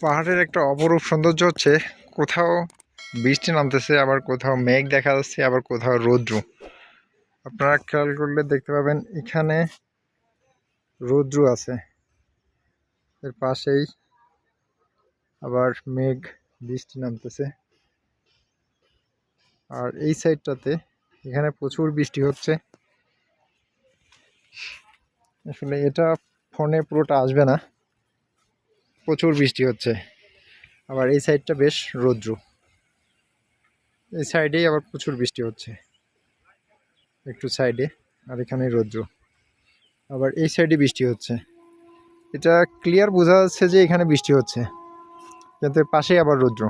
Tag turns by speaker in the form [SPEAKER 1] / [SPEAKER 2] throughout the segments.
[SPEAKER 1] পাহাড়ের একটা অপরূপ সৌন্দর্য হচ্ছে কোথাও বৃষ্টি নামতেছে, আবার কোথাও মেঘ দেখা যাচ্ছে, আবার কোথাও রৌদ্র। আপনারা খেয়াল করলে দেখতে পাবেন এখানে রৌদ্র আছে। এর পাশেই আবার মেঘ, বৃষ্টি নামতেছে। আর এই সাইডটাতে এখানে প্রচুর বৃষ্টি হচ্ছে। আসলে এটা ফোনে পুরোটা আসবে না। প্রচুর বৃষ্টি হচ্ছে। আবার এই সাইডটা বেশ রৌদ্র। এই সাইডেই আবার প্রচুর বৃষ্টি হচ্ছে। একটু সাইডে, আর এখানে রৌদ্র। আবার এই সাইডে বৃষ্টি হচ্ছে। এটা ক্লিয়ার বোঝা যাচ্ছে যে এখানে বৃষ্টি হচ্ছে। কিন্তু পাশেই আবার রৌদ্র।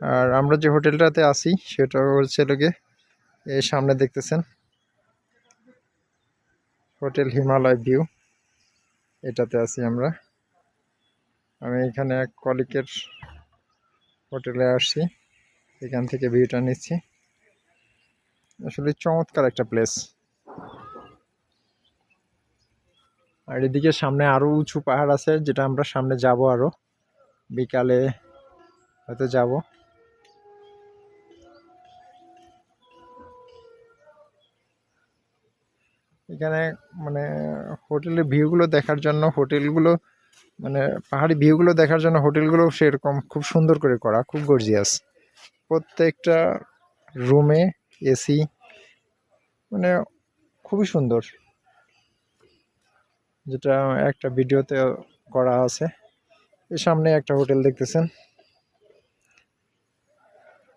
[SPEAKER 1] আর আমরা যে হোটেলটাতে আছি, সেটা হচ্ছে লোকে, এই সামনে দেখতেছেন। Hotel Himalaya view. এটাতে আছি আমরা। আমি এখানে এক কলিকের হোটেলে আসছি। এখান থেকে ভিউটা নিচ্ছি। আসলে চমৎকার একটা প্লেস। আর এদিকে সামনে আরও উঁচু পাহাড় আছে, যেটা আমরা সামনে যাব আরও বিকালে হয়তো যাব। এখানে মানে হোটেলের ভিউগুলো দেখার জন্য হোটেলগুলো মানে পাহাড়ি ভিউগুলো দেখার জন্য হোটেলগুলো সেরকম খুব সুন্দর করে করা, খুব গর্জিয়াস প্রত্যেকটা রুমে এসি মানে খুবই সুন্দর। যেটা একটা ভিডিওতে করা আছে। এর সামনে একটা হোটেল দেখতেছেন।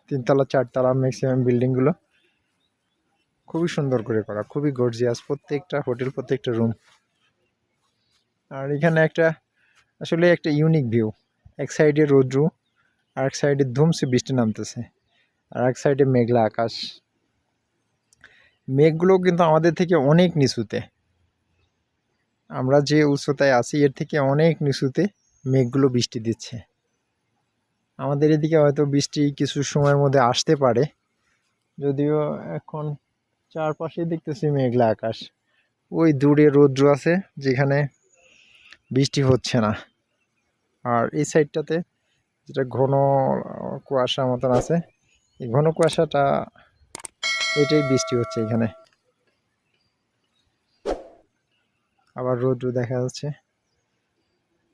[SPEAKER 1] তিনতলা, চারতলা ম্যাক্সিমাম বিল্ডিংগুলো খুবই সুন্দর করে করা, খুবই গর্জিয়াস প্রত্যেকটা হোটেল প্রত্যেকটা রুম আর এখানে একটা, আসলে একটা ইউনিক ভিউ এক সাইডে রৌদ্র, আর এক সাইডে ধুমসে বৃষ্টি নামতেছে, আর এক সাইডে মেঘলা আকাশ। মেঘগুলো কিন্তু আমাদের থেকে অনেক নিচুতে। আমরা যে উচ্চতায় আছি, এর থেকে অনেক নিচুতে মেঘগুলো বৃষ্টি দিচ্ছে। আমাদের এদিকে হয়তো বৃষ্টি কিছু সময়ের মধ্যে আসতে পারে, যদিও এখন চারপাশে দেখতেছি মেঘলা আকাশ। ওই দূরে রৌদ্র আছে, যেখানে বৃষ্টি হচ্ছে না। আর এই সাইডটাতে যেটা ঘন কুয়াশা মতন আছে, এই ঘন কুয়াশাটা, এটাই বৃষ্টি হচ্ছে এখানে। আবার রৌদ্র দেখা যাচ্ছে।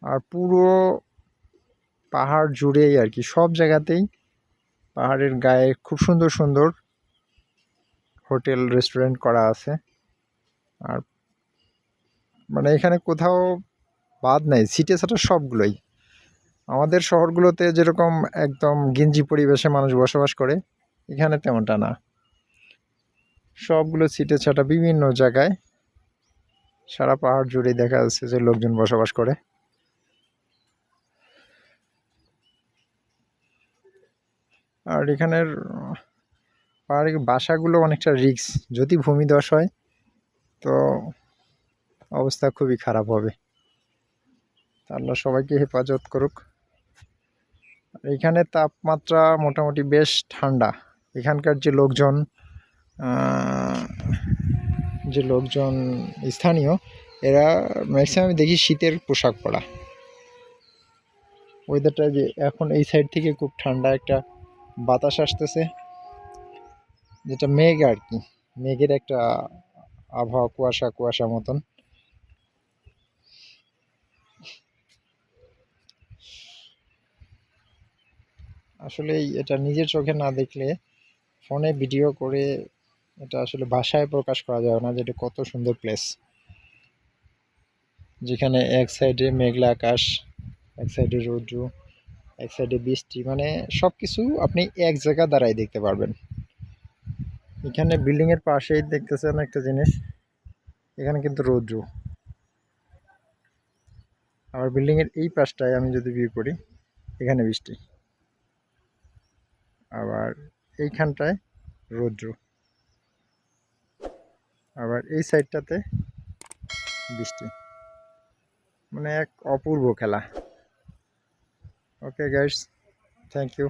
[SPEAKER 1] আর পুরো পাহাড় জুড়েই আর কি, সব জায়গাতেই পাহাড়ের গায়ে খুব সুন্দর সুন্দর হোটেল, রেস্টুরেন্ট করা আছে। আর মানে এখানে কোথাও বাদ নাই, সিটে সাটা সবগুলোই। আমাদের শহরগুলোতে যেরকম একদম গেঞ্জি পরিবেশে মানুষ বসবাস করে, এখানে তেমনটা না। সবগুলো সিটে ছাটা বিভিন্ন জায়গায় সারা পাহাড় জুড়েই দেখা যাচ্ছে যে লোকজন বসবাস করে। আর এখানের পাহাড়ি বাসাগুলো অনেকটা রিক্স। যদি ভূমিধস হয়, তো অবস্থা খুবই খারাপ হবে। আল্লাহ সবাইকে হেফাজত করুক। এখানে তাপমাত্রা মোটামুটি বেশ ঠান্ডা। এখানকার যে লোকজন যে লোকজন স্থানীয়, এরা ম্যাক্সিমাম দেখি শীতের পোশাক পরা। ওয়েদারটা যে এখন এই সাইড থেকে খুব ঠান্ডা একটা বাতাস আসতেছে। যেটা মেঘ আর কি, মেঘের একটা আবহাওয়া, কুয়াশা কুয়াশা মতন। আসলে এটা নিজের চোখে না দেখলে ফোনে ভিডিও করে এটা আসলে ভাষায় প্রকাশ করা যাবে না যেটা কত সুন্দর প্লেস যেখানে এক সাইডে মেঘলা আকাশ, এক সাইডে রৌদ্র, এক সাইডে বৃষ্টি মানে সব কিছু আপনি এক জায়গা দ্বারাই দেখতে পারবেন। এখানে বিল্ডিংয়ের পাশেই দেখতেছেন একটা জিনিস। এখানে কিন্তু রৌদ্র। আবার বিল্ডিংয়ের এই পাশটায় আমি যদি ভিউ করি, এখানে বৃষ্টি। আবার এইখানটায় রৌদ্র। আবার এই সাইডটাতে বৃষ্টি। মানে এক অপূর্ব খেলা। Okay guys thank you